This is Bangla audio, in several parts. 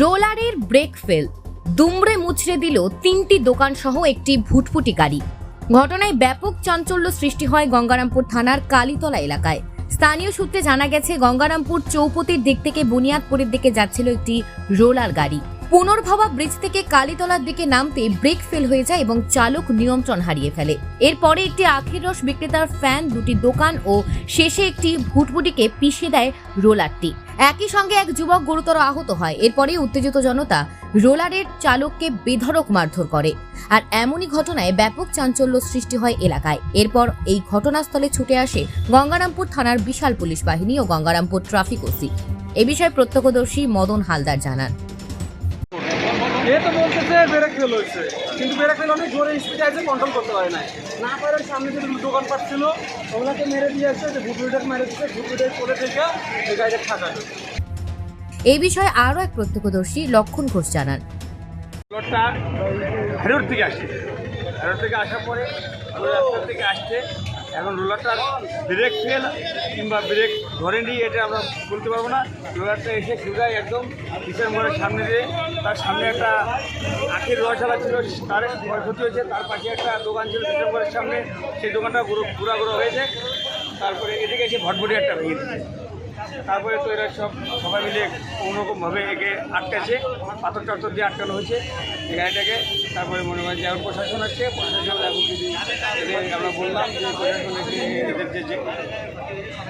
রোলারের ব্রেক ফেল। দুমড়ে মুচড়ে দিল তিনটি দোকান সহ একটি ভুটফুটি গাড়ি। ঘটনায় ব্যাপক চাঞ্চল্য সৃষ্টি হয় গঙ্গারামপুর থানার কালীতলা এলাকায়। স্থানীয় সূত্রে জানা গেছে, গঙ্গারামপুর চৌপতির দিক থেকে বুনিয়াদপুরের দিকে যাচ্ছিল একটি রোলার গাড়ি। পুনর্ভবা ব্রিজ থেকে কালীতলার দিকে নামতে ব্রেক ফেল হয়ে যায় এবং চালক নিয়ন্ত্রণ হারিয়ে ফেলে। এরপরে একটি আখের রস বিক্রেতার ফ্যান, দুটি দোকান ও শেষে একটি ভুটভুটিকে পিষে দেয় রোলারটি। একই সঙ্গে এক যুবক গুরুতর আহত হয়। এরপরে উত্তেজিত জনতা রোলারের চালককে বেধড়ক মারধর করে। আর এমনই ঘটনায় ব্যাপক চাঞ্চল্য সৃষ্টি হয় এলাকায়। এরপর এই ঘটনাস্থলে ছুটে আসে গঙ্গারামপুর থানার বিশাল পুলিশ বাহিনী ও গঙ্গারামপুর ট্রাফিক ওসি। এ বিষয়ে প্রত্যক্ষদর্শী মদন হালদার জানান। এ তো বলতেছে ব্রেক ফেল হয়েছে কিন্তু ব্রেক ফেল অনেক জোরে স্পিডে আছে কন্ট্রোল করতে পারে নাই। না পারে সামনে যে দোকানপাট ছিল ওগুলোকে মেরে দিয়েছে যে ভুটুইটাকে মেরে দিচ্ছে ভুটুইটাই করে থেকে এই গাড়িটা এই বিষয়ে আরও এক প্রত্যক্ষদর্শী লক্ষণ ঘোষ জানান। হারোর থেকে আসছে হারোর থেকে আসার পরে ওই রাস্তা থেকে আসছে। এখন রোলারটা ব্রেক ফেল কিংবা ব্রেক ধরেনি এটা আমরা বলতে পারব না। রোলারটা এসে সুগায় একদম মোড়ের সামনে দিয়ে, তার সামনে একটা আখের রসালা ছিল, তার ক্ষয়ক্ষতি হয়েছে, তার পাশে একটা দোকান ছিল মোড়ের সামনে, সেই দোকানটা ঘুরা ঘুরা হয়েছে। তারপরে এদিকে এসে ভটভটি একটা ভেঙে দিচ্ছে তারপরে তো এরা সব সবাই মিলে কোনোরকমভাবে একে আটকাছে পাথর টাথর দিয়ে আটকানো হয়েছে এই গাড়িটাকে তারপরে মনে হয় যে এখন প্রশাসন আছে, প্রশাসন এখন আমরা বললাম, যে প্রশাসন এসে এদের যে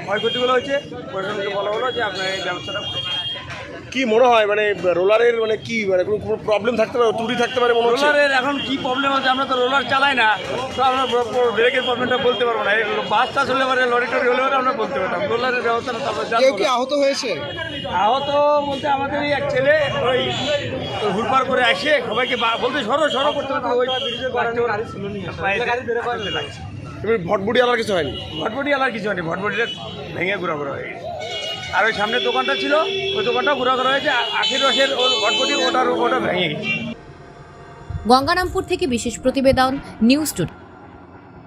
ক্ষয়ক্ষতিগুলো হয়েছে, প্রশাসনকে বলা হলো যে আপনার এই ব্যবস্থাটা। কি মনে হয় মানে রোলারের মানে কি মানে কোনো কোনো প্রবলেম থাকতে পারে ত্রুটি থাকতে পারে মনে হচ্ছে? রোলারের এখন কি প্রবলেম হচ্ছে আমরা তো রোলার চালাই না তো আমরা ব্রেকের প্রবলেমটা বলতে পারব না। বাস টাস হলে পারে লরি টরি হলে পারে আমরা বলতে পারতাম। রোলারের ব্যবস্থাটা কেউ কি আহত হয়েছে? আহত বলতে আমাদের এক ছেলে ওই হুড়পার করে আসে সবাইকে বলতে সরো সরো করতে করতে ওই গাড়ি ভটবুটি আলার কিছু হয়নি? ভটবুটি আলার কিছু হয়নি ভটভটিটা ভেঙে ঘোরা ঘোরা হয়ে গেছে। আর ওই সামনের দোকানটা ছিল, ওই দোকানটা ঘোরা করা হয়েছে আশি রসের ওটার ওটা ভেঙে গেছে। গঙ্গারামপুর থেকে বিশেষ প্রতিবেদন, নিউজ টুডে।